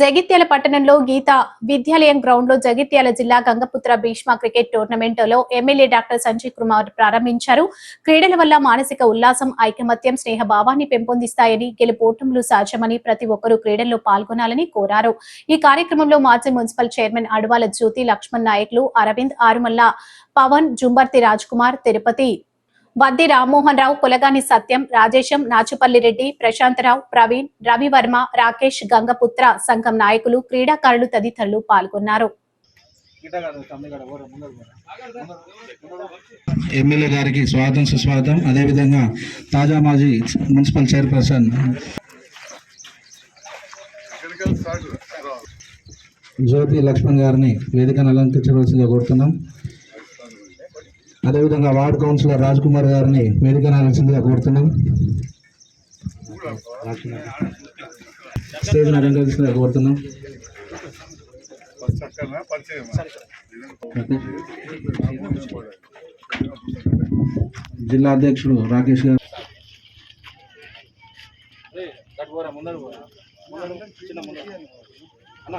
జగిత్యాల పట్టణంలో గీత విద్యాలయం గ్రౌండ్లో జగిత్యాల జిల్లా గంగపుత్ర భీష్మ క్రికెట్ టోర్నమెంట్లో ఎమ్మెల్యే డాక్టర్ సంజయ్ కుమార్ ప్రారంభించారు. క్రీడల వల్ల మానసిక ఉల్లాసం ఐకమత్యం స్నేహ భావాన్ని పెంపొందిస్తాయని గెలుపోటములు సాధ్యమని ప్రతి ఒక్కరూ క్రీడల్లో పాల్గొనాలని కోరారు. ఈ కార్యక్రమంలో మాజీ మున్సిపల్ చైర్మన్ అడవాల జ్యోతి లక్ష్మణ్ నాయకులు అరవింద్ ఆరుమల్ల పవన్ జుంబర్తి రాజ్ కుమార్ తిరుపతి వద్ది రామ్మోహన్ రావు కులగాని సత్యం రాజేశం నాచుపల్లి రెడ్డి ప్రశాంతరావు ప్రవీణ్ రవివర్మ రాకేష్ గంగపుత్ర సంఘం నాయకులు క్రీడాకారులు తదితరులు పాల్గొన్నారు. ఎమ్మెల్యే గారికి స్వాగతం సుస్వాగతం. అదేవిధంగా తాజా మాజీ మున్సిపల్ చైర్పర్సన్. జ్యోతి లక్ష్మణ్ గారిని వేదికను అలంకరించవలసిందిగా కోరుతున్నాం. అదేవిధంగా వార్డు కౌన్సిలర్ రాజ్ కుమార్ గారిని వేదికను అలంకరించగా కోరుతున్నాం. స్టేజ్ అలంకరించగా కోరుతున్నాం. జిల్లా అధ్యక్షుడు రాకేష్ గారు. అన్న.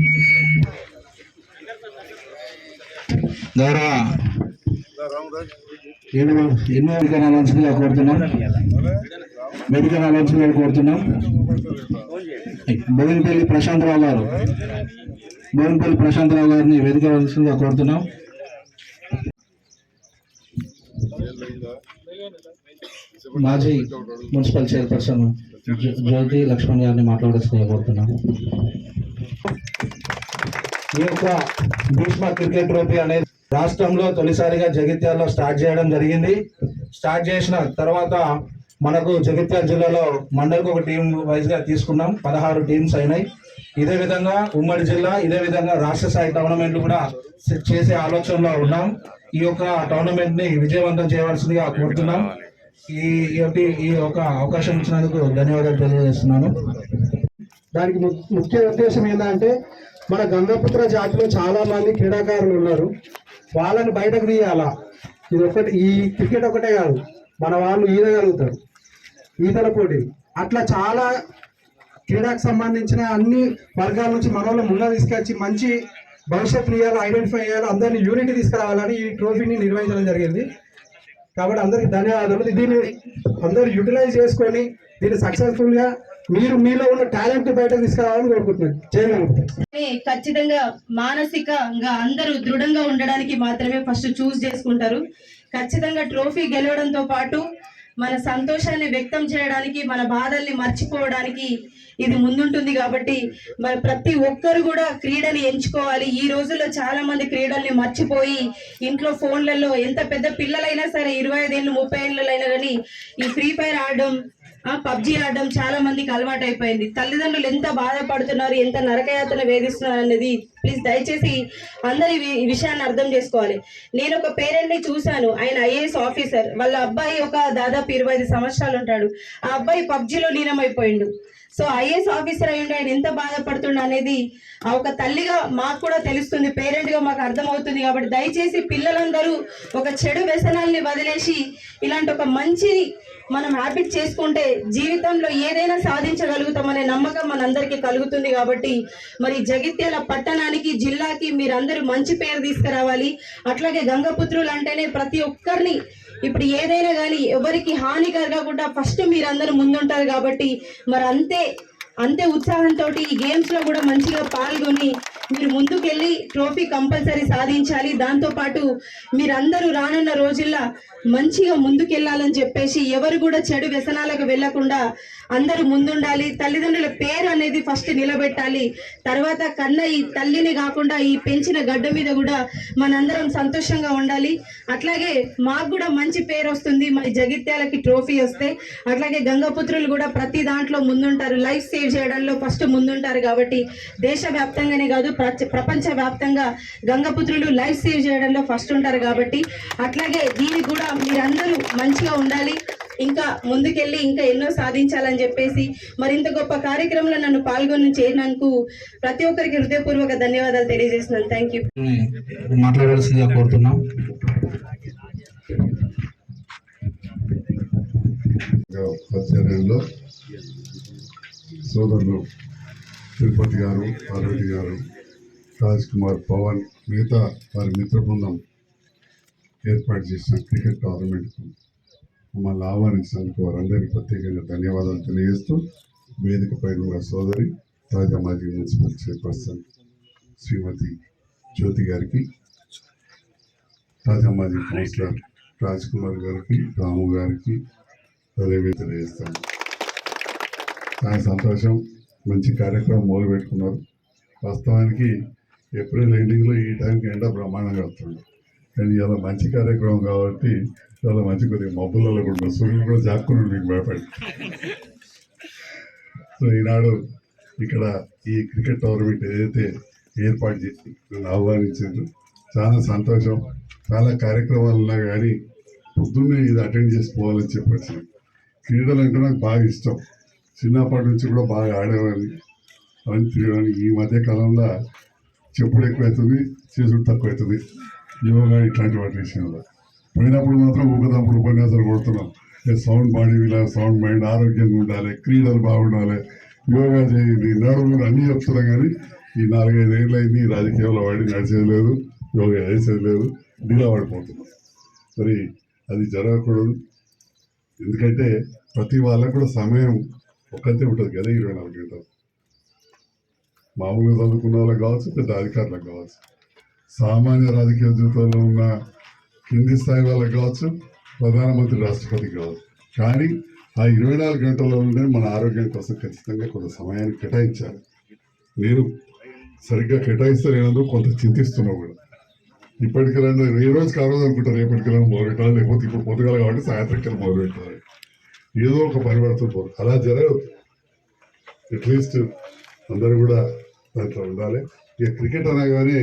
గౌరవ ఎన్నో ఎన్నో మెడికల్ అలవన్స్గా కోరుతున్నాం. మెడికల్ అలవన్స్గా కోరుతున్నాం. బోయినపల్లి ప్రశాంతరావు గారు. బోయినపల్లి ప్రశాంతరావు గారిని వేదిక అలవన్స్గా కోరుతున్నాం. మాజీ మున్సిపల్ చైర్పర్సన్ జ్యోతి లక్ష్మణ్ గారిని మాట్లాడాల్సిందిగా కోరుతున్నాం. ఈ యొక్క భీష్మ క్రికెట్ ట్రోఫీ అనేది రాష్ట్రంలో తొలిసారిగా జగిత్యాలలో స్టార్ట్ చేయడం జరిగింది. స్టార్ట్ చేసిన తర్వాత మనకు జగిత్యాల జిల్లాలో మండలికి ఒక టీం వైజ్గా తీసుకున్నాం. పదహారు టీమ్స్ అయినాయి. ఇదే విధంగా ఉమ్మడి జిల్లా ఇదే విధంగా రాష్ట్ర స్థాయి టోర్నమెంట్ కూడా చేసే ఆలోచనలో ఉన్నాం. ఈ యొక్క టోర్నమెంట్ని విజయవంతం చేయవలసిందిగా కోరుతున్నాం. ఈ ఈ యొక్క- ఈ యొక్క అవకాశం ఇచ్చినందుకు ధన్యవాదాలు తెలియజేస్తున్నాను. దానికి ము- ముఖ్య ఉద్దేశం ఏంటంటే మన గంగపుత్ర జాతిలో చాలా మంది క్రీడాకారులు ఉన్నారు. వాళ్ళని బయటకు తీయాలా? ఇది ఒకటి ఈ క్రికెట్ ఒకటే కాదు. మన వాళ్ళు ఈదగలుగుతారు ఈతల పోటీ. అట్లా చాలా క్రీడకు సంబంధించిన అన్ని వర్గాల నుంచి మన వాళ్ళు ముందు తీసుకొచ్చి మంచి భవిష్యత్తు ఇవ్వాలి ఐడెంటిఫై చేయాలి అందరినీ యూనిటీ తీసుకురావాలని ఈ ట్రోఫీని నిర్వహించడం జరిగింది. కాబట్టి అందరికి ధన్యవాదాలు. దీన్ని అందరూ యూటిలైజ్ చేసుకొని దీన్ని సక్సెస్ఫుల్గా మీరు మీలో ఉన్న టాలెంట్ బయట తీసుకురావాలని కోరుకుంటున్నాను. కానీ ఖచ్చితంగా మానసికంగా అందరూ దృఢంగా ఉండడానికి మాత్రమే ఫస్ట్ చూస్ చేసుకుంటారు. ఖచ్చితంగా ట్రోఫీ గెలవడంతో పాటు మన సంతోషాన్ని వ్యక్తం చేయడానికి మన బాధల్ని మర్చిపోవడానికి ఇది ముందుంటుంది కాబట్టి మరి ప్రతి ఒక్కరు కూడా క్రీడని ఎంచుకోవాలి. ఈ రోజుల్లో చాలా మంది క్రీడల్ని మర్చిపోయి ఇంట్లో ఫోన్లలో ఎంత పెద్ద పిల్లలైనా సరే ఇరవై ఐదేళ్ళు ముప్పై ఏళ్ళైనా కానీ ఈ ఫ్రీ ఫైర్ ఆడడం పబ్జి ఆడడం చాలా మందికి అలవాటు అయిపోయింది. తల్లిదండ్రులు ఎంత బాధపడుతున్నారు ఎంత నరకయాతన వేధిస్తున్నారు అనేది ప్లీజ్ దయచేసి అందరు ఈ విషయాన్ని అర్థం చేసుకోవాలి. నేను ఒక పేరెంట్ని చూశాను ఆయన ఐఏఎస్ ఆఫీసర్. వాళ్ళ అబ్బాయి ఒక దాదాపు ఇరవై ఐదు సంవత్సరాలు ఉంటాడు. ఆ అబ్బాయి పబ్జిలో లీనమైపోయిండు. సో ఐఏఎస్ ఆఫీసర్ అయ్యుండి ఆయన ఎంత బాధపడుతుండ అనేది ఒక తల్లిగా మాకు కూడా తెలుస్తుంది పేరెంట్గా మాకు అర్థమవుతుంది కాబట్టి దయచేసి పిల్లలందరూ ఒక చెడు వ్యసనాల్ని వదిలేసి ఇలాంటి ఒక మంచి మనం హ్యాబిట్ చేసుకుంటే జీవితంలో ఏదైనా సాధించగలుగుతామనే నమ్మకం మనందరికీ కలుగుతుంది కాబట్టి మరి జగిత్యాల పట్టణానికి జిల్లాకి మీరందరూ మంచి పేరు తీసుకురావాలి. అట్లాగే గంగపుత్రులు అంటేనే ప్రతి ఒక్కరిని ఇప్పుడు ఏదైనా కానీ ఎవరికి హాని కలగకుండా ఫస్ట్ మీరందరూ ముందుంటారు కాబట్టి మరి అంతే అంతే ఉత్సాహంతో ఈ గేమ్స్లో కూడా మంచిగా పాల్గొని మీరు ముందుకెళ్ళి ట్రోఫీ కంపల్సరీ సాధించాలి. దాంతో పాటు మీరందరూ రానున్న రోజుల్లో మంచిగా ముందుకెళ్ళాలని చెప్పేసి ఎవరు కూడా చెడు వ్యసనాలకు వెళ్ళకుండా అందరూ ముందుండాలి. తల్లిదండ్రుల పేరు అనేది ఫస్ట్ నిలబెట్టాలి. తర్వాత కన్న ఈ తల్లిని కాకుండా ఈ పెంచిన గడ్డ మీద కూడా మనందరం సంతోషంగా ఉండాలి. అట్లాగే మాకు కూడా మంచి పేరు వస్తుంది. మా జగిత్యాలకి ట్రోఫీ వస్తే అట్లాగే గంగపుత్రులు కూడా ప్రతి దాంట్లో ముందుంటారు. లైఫ్ సేవ్ చేయడంలో ఫస్ట్ ముందుంటారు కాబట్టి దేశవ్యాప్తంగానే కాదు ప్రచ- ప్రపంచ వ్యాప్తంగా గంగపుత్రులు లైఫ్ సేవ్ చేయడంలో ఫస్ట్ ఉంటారు కాబట్టి అట్లాగే దీనికి కూడా మీరందరూ మంచిగా ఉండాలి. ఇంకా ముందుకెళ్ళి ఇంకా ఎన్నో సాధించాలని చెప్పేసి మరింత గొప్ప కార్యక్రమంలో నన్ను పాల్గొని చేరినందుకు ప్రతి ఒక్కరికి హృదయపూర్వక ధన్యవాదాలు తెలియజేస్తున్నాను. థ్యాంక్ యూ మాట్లాడాల్సిందిగా కోరుతున్నాం. ఆధ్వర్యంలో సోదరులు తిరుపతి గారు పార్వతి గారు రాజ్ కుమార్ పవన్ మిగతా వారి మిత్ర బృందం ఏర్పాటు చేసిన క్రికెట్ టోర్నమెంట్కు మమ్మల్ని ఆహ్వానించినందుకు వారందరికీ ప్రత్యేకంగా ధన్యవాదాలు తెలియజేస్తూ వేదిక పైన ఉన్న సోదరి తాజా మాజీ మున్సిపల్ చైర్పర్సన్ శ్రీమతి జ్యోతి గారికి తాజా మాజీ కౌన్సిలర్ రాజ్ కుమార్ గారికి రాము గారికి అదేవిధంగా తెలియజేస్తాను. చాలా సంతోషం. మంచి కార్యక్రమం మొదలు పెట్టుకున్నారు. వాస్తవానికి ఏప్రిల్ ఎండింగ్లో ఈ టైంకి ఎండ బ్రహ్మాండంగా వస్తుంది. కానీ ఇలా మంచి కార్యక్రమం కాబట్టి చాలా మంచి కొద్దిగా మబ్బులలో కూడా సూర్యుడు కూడా జాక్కున్నాడు మీకు భయపడి. సో ఈనాడు ఇక్కడ ఈ క్రికెట్ టోర్నమెంట్ ఏదైతే ఏర్పాటు చేసి నన్ను ఆహ్వానించారు చాలా సంతోషం. చాలా కార్యక్రమాలు ఉన్నా కానీ పొద్దున్నే ఇది అటెండ్ చేసుకోవాలని చెప్పొచ్చు క్రీడలు అంటే నాకు బాగా ఇష్టం. చిన్నప్పటి నుంచి కూడా బాగా ఆడేవాడిని. అవన్నీ తిరిగేవాడిని ఈ మధ్య కాలంలో చెప్పుడు ఎక్కువవుతుంది చేసుడు తక్కువ అవుతుంది యోగా ఇట్లాంటి వాటి విషయంలో. పోయినప్పుడు మాత్రం ఊకదప్పుడు ఉపన్యాసాలు కొడుతున్నాం. A sound body sound mind ఆరోగ్యంగా ఉండాలి క్రీడలు బాగుండాలి యోగా చేయండి నడుము అన్నీ చెప్తున్నాం కానీ ఈ నాలుగైదు ఏళ్ళు అయింది ఈ రాజకీయాల్లో వాడి నడిచేది లేదు యోగా చేసేది లేదు డీలా పడిపోతున్నాం మరి అది జరగకూడదు. ఎందుకంటే ప్రతి వాళ్ళకు కూడా సమయం ఒక్కతే ఉంటుంది కదా ఇరవై నాలుగు గంటలు. మామూలుగా చదువుకున్న వాళ్ళకి కావచ్చు పెద్ద అధికారులకు కావచ్చు. సామాన్య రాజకీయ జీవితంలో ఉన్న కింది స్థాయి వాళ్ళకి కావచ్చు ప్రధానమంత్రి రాష్ట్రపతికి కావచ్చు. కానీ ఆ ఇరవై నాలుగు గంటలలోనే మన ఆరోగ్యం కోసం ఖచ్చితంగా కొంత సమయాన్ని కేటాయించాలి. నేను సరిగ్గా కేటాయిస్తే లేనందుకు కొంత చింతిస్తున్నావు కూడా. ఇప్పటికి రెండు ఏ రోజుకి ఆ రోజు అనుకుంటారు రేపటికి రెండు మొదలు పెట్టాలి లేకపోతే ఇప్పుడు పొద్దుగాల కాబట్టి సాయంత్రం మొదలు పెట్టాలి. ఏదో ఒక పరివర్తన పోదు అలా జరగదు. అట్లీస్ట్ అందరూ కూడా దాంట్లో ఉండాలి. ఇక క్రికెట్ అనగానే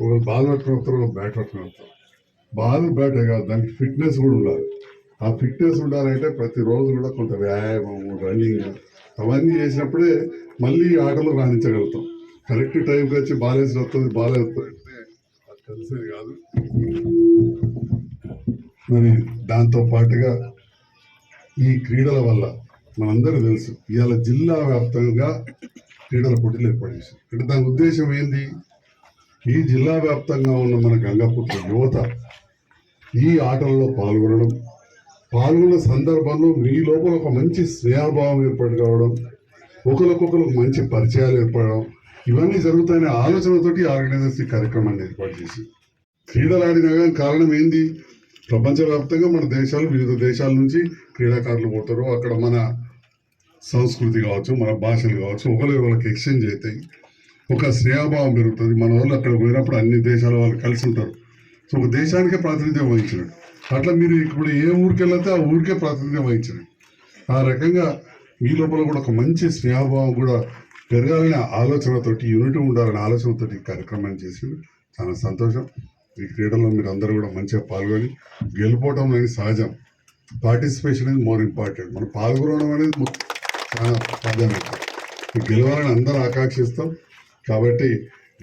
ఒకరు బాల్ పట్టుకుని వస్తారు ఒక బ్యాట్ పట్టుకుని వస్తారు బాల్ బ్యాట్ కాదు దానికి ఫిట్నెస్ కూడా ఉండాలి. ఆ ఫిట్నెస్ ఉండాలంటే ప్రతిరోజు కూడా కొంత వ్యాయామం రన్నింగ్ అవన్నీ చేసినప్పుడే మళ్ళీ ఆటలు రాణించగలుగుతాం. కరెక్ట్ టైంకి వచ్చి బాల్ వస్తుంది బాల్ వస్తుంది అంటే అది తెలిసేది కాదు. మరి దాంతో పాటుగా ఈ క్రీడల వల్ల మనందరూ తెలుసు ఇవాళ జిల్లా వ్యాప్తంగా క్రీడల పోటీలు ఏర్పాటు చేశారు. అంటే దాని ఉద్దేశం ఏంది? ఈ జిల్లా వ్యాప్తంగా ఉన్న మన గంగాపుత్ర యువత ఈ ఆటల్లో పాల్గొనడం పాల్గొన్న సందర్భంలో మీ లోపల ఒక మంచి స్నేహభావం ఏర్పాటు కావడం ఒకరికొకరు మంచి పరిచయాలు ఏర్పడడం ఇవన్నీ జరుగుతాయనే ఆలోచనతోటి ఆర్గనైజర్స్ ఈ కార్యక్రమాన్ని ఏర్పాటు చేసి. క్రీడలు ఆడిన కానీ కారణం ఏంది? ప్రపంచవ్యాప్తంగా మన దేశాలు వివిధ దేశాల నుంచి క్రీడాకారులు పోతారు. అక్కడ మన సంస్కృతి కావచ్చు మన భాషలు కావచ్చు ఒకరి ఒకరికి ఎక్స్చేంజ్ అవుతాయి. ఒక స్నేహభావం పెరుగుతుంది. మన వాళ్ళు అక్కడ పోయినప్పుడు అన్ని దేశాల వాళ్ళు కలిసి ఉంటారు. సో ఒక దేశానికే ప్రాతినిధ్యం వహించినాడు. అట్లా మీరు ఇప్పుడు ఏ ఊరికి వెళ్తే ఆ ఊరికే ప్రాతినిధ్యం వహించినాడు. ఆ రకంగా మీ లోపల కూడా ఒక మంచి స్నేహభావం కూడా పెరగాలనే ఆలోచనతోటి యూనిటీ ఉండాలనే ఆలోచనతోటి కార్యక్రమాన్ని చేసి చాలా సంతోషం. ఈ క్రీడల్లో మీరు అందరూ కూడా మంచిగా పాల్గొని గెలుపోవడం అనేది సహజం. పార్టిసిపేషన్ అనేది మోర్ ఇంపార్టెంట్. మనం పాల్గొనడం అనేది చాలా ప్రాధాన్యత. గెలవాలని అందరూ ఆకాంక్షిస్తాం. కాబట్టి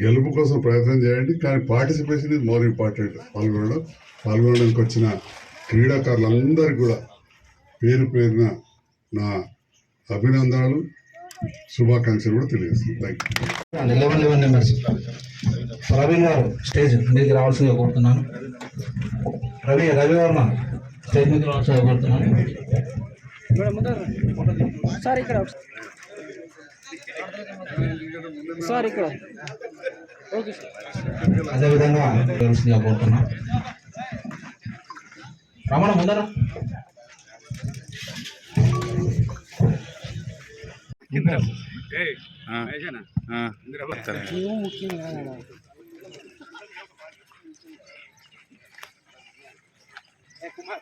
గెలుపు కోసం ప్రయత్నం చేయండి. కానీ పార్టిసిపేషన్ ఇస్ మోర్ ఇంపార్టెంట్ పాల్గొనడం పాల్గొనడానికి వచ్చిన క్రీడాకారులందరికీ కూడా పేరు పేరున నా అభినందనలు శుభాకాంక్షలు కూడా తెలియజేస్తున్నాను. Thank you eleven eleven numbers Praveen గారు స్టేజ్ మీదకి రావాల్సిందిగా కోరుతున్నాను. రవి రవి వర్మ స్టేజ్ మీదకి రావాల్సిందిగా కోరుతున్నాను. సార్ ఇక్కడ సార్ ఇక్కడ. ఓకే అదేవిధంగా కోరుతున్నాం రమణ ముందర. Kumar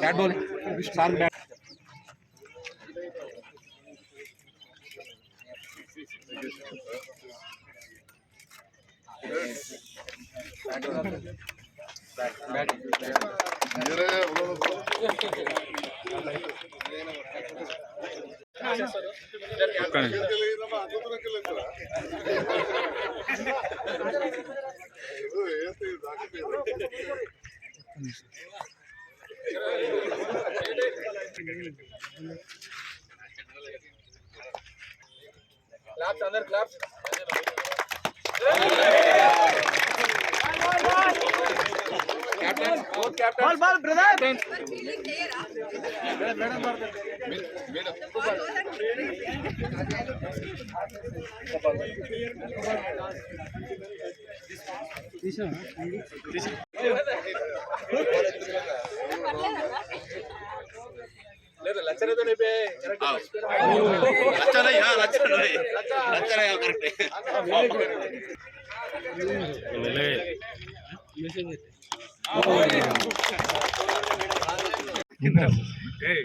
bat ball sir bat bat bat కానీ క్లాప్స్ అందరు క్లాప్స్ బాల్ బాల్ బ్రదర్ లేదు లచ్చనతో లచ్చనయ్యా లచ్చనయ్య లచ్చనయ్యా కరెక్టే. మెసేజ్ ఏ